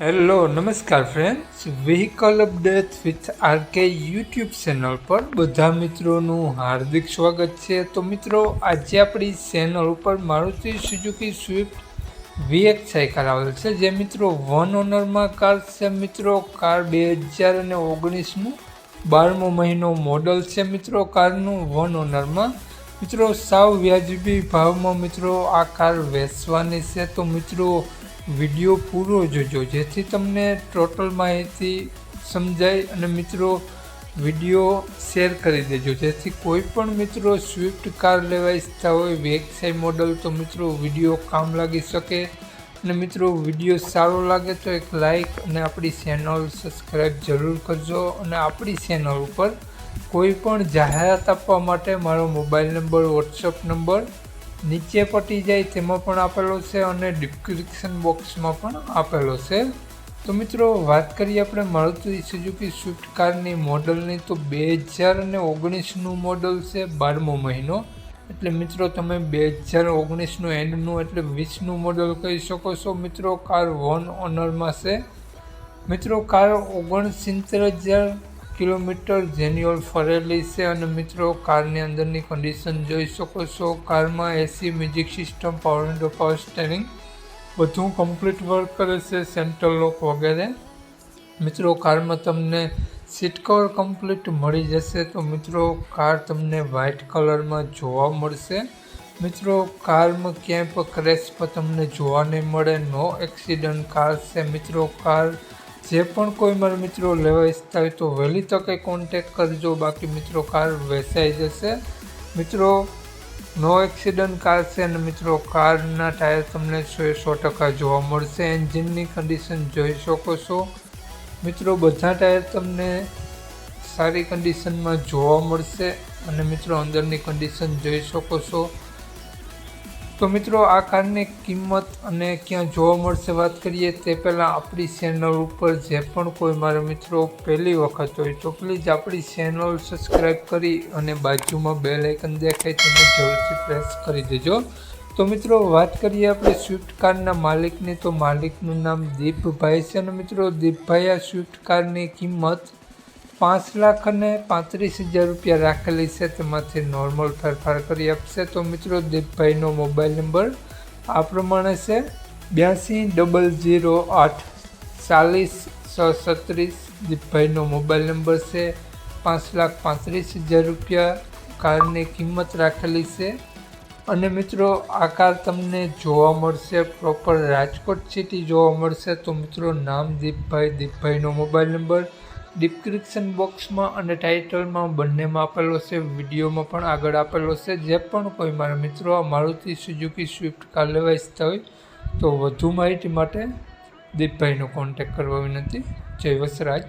Hello નમસ્કાર friends vehicle update with RK YouTube channel પર બધા મિત્રોનું હાર્દિક સ્વાગત છે. તો મિત્રો, આજે આપણી ચેનલ ઉપર મારુતિ સુઝુકી સ્વિફ્ટ વીએક સાયકલ આવેલ છે. જે મિત્રો વન ઓનરમાં કાર છે. મિત્રો કાર બે હજાર અને ઓગણીસનું બારમો મહિનો મોડલ છે. મિત્રો કારનું વન ઓનરમાં મિત્રો સાવ વ્યાજબી ભાવમાં મિત્રો આ કાર વેચવાની છે. તો મિત્રો વીડિયો પૂરો જોજો, જેથી તમને ટોટલ માહિતી સમજાય અને મિત્રો વીડિયો શેર કરી દેજો. જેથી કોઈ પણ મિત્રો સ્વિફ્ટ કાર લેવા ઈચ્છતા હોય વેગસાઈ મોડલ, તો મિત્રો વીડિયો કામ લાગી શકે અને મિત્રો વીડિયો સારો લાગે તો એક લાઈક અને આપણી ચેનલ સબસ્ક્રાઈબ જરૂર કરજો અને આપણી ચેનલ ઉપર કોઈ પણ જાહેરાત આપવા માટે મારો મોબાઈલ નંબર, વોટ્સઅપ નંબર નીચે પટી જાય તેમાં પણ આપેલો છે અને ડિસ્ક્રિપ્શન બોક્સમાં પણ આપેલો છે. તો મિત્રો, વાત કરીએ આપણે મારુતિ સુઝુકી સ્વિફ્ટ કારની મોડલની. તો બે હજાર અને ઓગણીસનું મોડલ છે બારમો મહિનો. એટલે મિત્રો, તમે બે હજાર ઓગણીસનું એન્ડનું એટલે વીસનું મોડલ કહી શકો છો. મિત્રો કાર વન ઓનરમાં છે. મિત્રો કાર ઓગણસિત્તેર હજાર કિલોમીટર જેન્યુઅલ ફરેલી છે અને મિત્રો, કારની અંદરની કન્ડિશન જોઈ શકો છો. કારમાં AC music system power window power steering બધું કમ્પ્લીટ વર્ક કરે છે સેન્ટ્રલ લોક વગેરે. મિત્રો, કારમાં તમને સીટ કવર કમ્પ્લીટ મળી જશે તો મિત્રો, કાર તમને વ્હાઇટ કલરમાં જોવા મળશે. મિત્રો, કારમાં ક્યાંય પણ ક્રેશ પણ તમને જોવા નહીં મળે. નો એક્સિડન્ટ કાર છે. મિત્રો, કાર જે પણ કોઈ મારા મિત્રો લેવા ઈચ્છતા હોય તો વહેલી તકે કોન્ટેક કરજો. બાકી મિત્રો કાર વેચાઈ જશે. મિત્રો નો એક્સિડન્ટ કાર છે અને મિત્રો કારના ટાયર તમને સો સો ટકા જોવા મળશે. એન્જિનની કન્ડિશન જોઈ શકો છો. મિત્રો, બધા ટાયર તમને સારી કન્ડિશનમાં જોવા મળશે અને મિત્રો અંદરની કન્ડિશન જોઈ શકો છો. તો મિત્રો, આ કારની કિંમત અને ક્યાં જોવા મળશે વાત કરીએ, તે પહેલાં આપણી ચેનલ ઉપર જે પણ કોઈ મારા મિત્રો પહેલી વખત હોય, તો પ્લીઝ આપણી ચેનલ સબસ્ક્રાઈબ કરી અને બાજુમાં બે લાઇકન દેખાય તેને જરૂરથી પ્રેસ કરી દેજો. તો મિત્રો, વાત કરીએ આપણે સ્વિફ્ટ કારના માલિકની, તો માલિકનું નામ દીપભાઈ છે અને મિત્રો, દીપભાઈ, આ સ્વિફ્ટ કારની કિંમત પાંચ લાખ અને પાંત્રીસ હજાર રૂપિયા રાખેલી છે. તેમાંથી નોર્મલ ફેરફાર કરી આપશે. તો મિત્રો, દીપભાઈનો મોબાઈલ નંબર આ પ્રમાણે છે. બ્યાસી ડબલ ઝીરો આઠ, ચાલીસ, છ છત્રીસ દીપભાઈનો મોબાઈલ નંબર છે. પાંચ લાખ પાંત્રીસ હજાર રૂપિયા કારની કિંમત રાખેલી છે. અને મિત્રો, આ કાર તમને જોવા મળશે. પ્રોપર રાજકોટ સિટી જોવા મળશે. તો મિત્રો, નામ દીપભાઈ, દીપભાઈનો મોબાઈલ નંબર ડિસ્ક્રિપ્શન બોક્સમાં અને ટાઇટલમાં બંનેમાં આપેલો છે. વિડીયોમાં પણ આગળ આપેલો છે. જે પણ કોઈ મારા મિત્રો આ મારુતિ સુઝુકી સ્વિફ્ટ કાર લેવા ઇચ્છતા હોય તો વધુ માહિતી માટે દીપભાઈનો કોન્ટેક કરવા વિનંતી. જય વસરાજ.